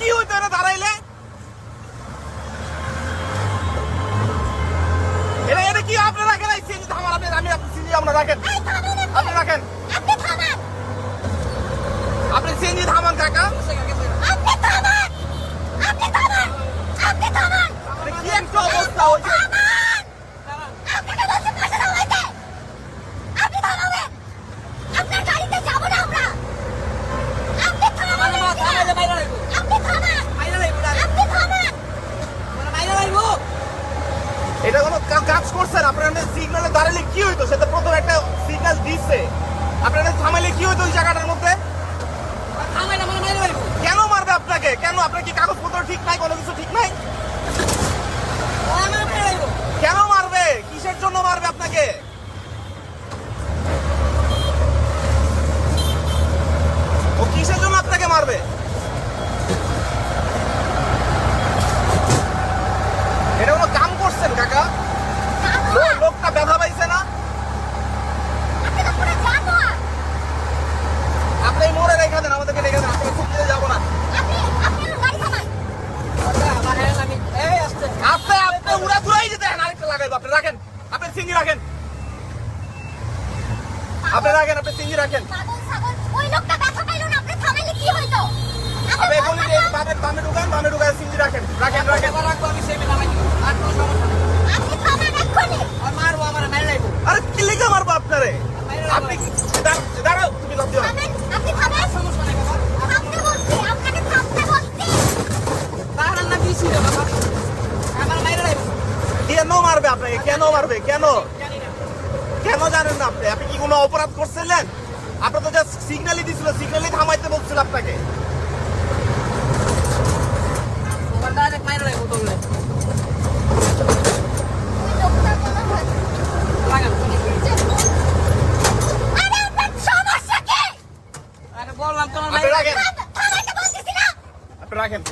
কি হইতে এটা দাঁড়াইলে? এটা এটা কি আপনি রাখেন? এই সিনি থামান আপনি আমি আপনি সিনি আমরা রাখেন। আপনি রাখেন। আপনি থামান। আপনি সিনি থামান কাকা। এটা কোনো কাজ করছেন আপনার সিগনালে দাঁড়ালে কি হইতো? সেটা প্রথম একটা সিগনাল দিচ্ছে আপনার থামাইলে কি হইতো ওই জায়গাটার মধ্যে? কেন মারবে আপনাকে? কেন? আপনার কি কাগজপত্র ঠিক নাই? কোনো কিছু ঠিক নাই? কেন মারবে? কিসের জন্য মারবে আপনাকে? ও কিসের জন্য আপনাকে মারবে? উড়া ধুরাই যেতে আরেকটা লাগাইবো আপনি রাখেন। আপনি সিঙ্গি রাখেন। আপনি রাখেন আপনি সিঙ্গি রাখেন। আপনি বলি যে বামে বামে ঢুকান বামে ঢুকান সিঙ্গি রাখেন। রাখেন রাখেন। এবার রাখব আমি সেমে নামাই আর কোনো সমস্যা নেই আর মারবো আমার মাইরে লাগবো আরে কি লেগে মারবো আপনারে? আপনি দাঁড়- দাঁড়াও তুমি লাভ দিও না। সমস্যা নেই বাবা। তাহার না দিছি বাবা। কেন মারবে আপনাকে? কেন মারবে? কেন? কেন জানেন না আপনি? আপনি কি কোনো অপরাধ করছিলেন? আপনার তো জাস্ট সিগন্যালই দিছিল সিগন্যালই থামাইতে বলছিল আপনাকে। রাখেন।